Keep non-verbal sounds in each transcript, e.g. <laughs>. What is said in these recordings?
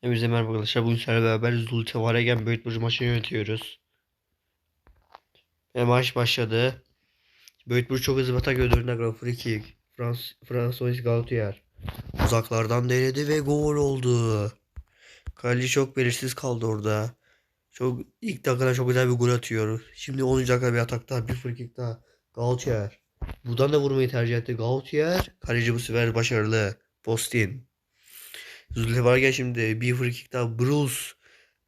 Hepinize merhaba arkadaşlar. Bugün sizlerle beraber Zulte Varegen Büyük maçını yönetiyoruz. Ve maç başladı. Büyük çok hızlı atak gördüğünde Grand Free Kick. Frans François Gautier. Uzaklardan denedi ve gol oldu. Kaleci çok belirsiz kaldı orada. Çok ilk dakikada çok güzel bir gol atıyor. Şimdi 10. dakika bir atak daha, bir free kick daha. Gautier. Buradan da vurmayı tercih etti. Gautier. Kaleci bu sefer başarılı. Postin. Zulte varken şimdi bir free kick daha. Bruce.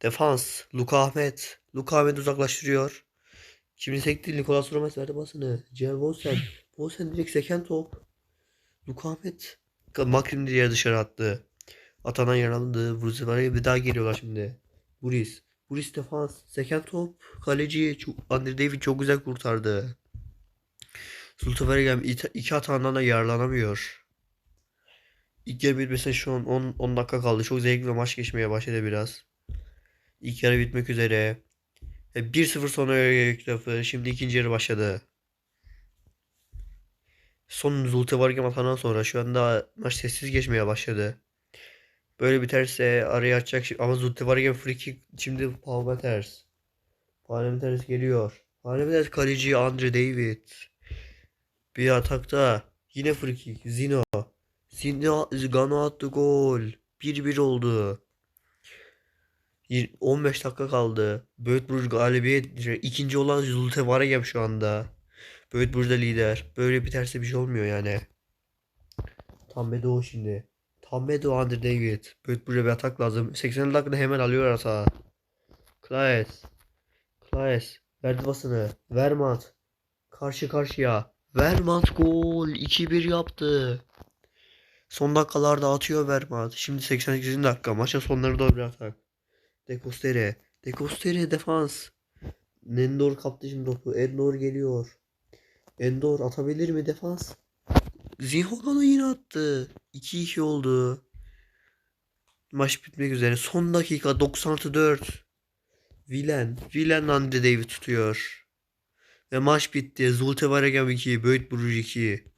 Defans. Luka Ahmet. Luka Ahmet uzaklaştırıyor. Şimdi sekti. Nicolas Romes verdi basını. Cihan Bosen. Bosen <laughs> direkt seken top. Luka Ahmet. Makrim diye dışarı attı. Atanan yaralandı. Bruce var bir daha geliyorlar şimdi. Buris. Buris defans. Seken top. Kaleci. Andre David çok güzel kurtardı. Sultan Vergem iki, hatandan da yararlanamıyor. İlk yarı bitmesine şu an 10, 10 dakika kaldı. Çok zevkli maç geçmeye başladı biraz. İlk yarı bitmek üzere. E, 1-0 sona erdik lafı. Şimdi ikinci yarı başladı. Son Zulte Vargem atandan sonra şu anda maç sessiz geçmeye başladı. Böyle biterse araya açacak. Ama Zulte Vargem free kick şimdi Paul Matters. Paul Matters geliyor. Paul Matters kaleci Andre David. Bir atakta yine free kick. Zino. Zino Gano attı gol. 1-1 oldu. Yir- 15 dakika kaldı. Böğütburg galibiyet. ikinci olan Zulte Varegem şu anda. Böğütburg da lider. Böyle biterse bir şey olmuyor yani. Tam Bedo şimdi. Tam Bedo Andre David. Böğütburg'a bir atak lazım. 80 dakikada hemen alıyor atağı. Klaes. Klaes. Verdi basını. Vermat. Karşı karşıya. Vermat gol. 2-1 yaptı. Son dakikalarda atıyor Vermat. Şimdi 88. dakika. Maçın sonları doğru bir atak. Dekostere. Dekostere defans. Nendor kaptı şimdi topu. Endor geliyor. Endor atabilir mi defans? Zinhogano yine attı. 2-2 oldu. Maç bitmek üzere. Son dakika 94. Vilen. Vilen Andre David tutuyor. Ve maç bitti. Zulte Varegem 2. Böğüt Bruges 2.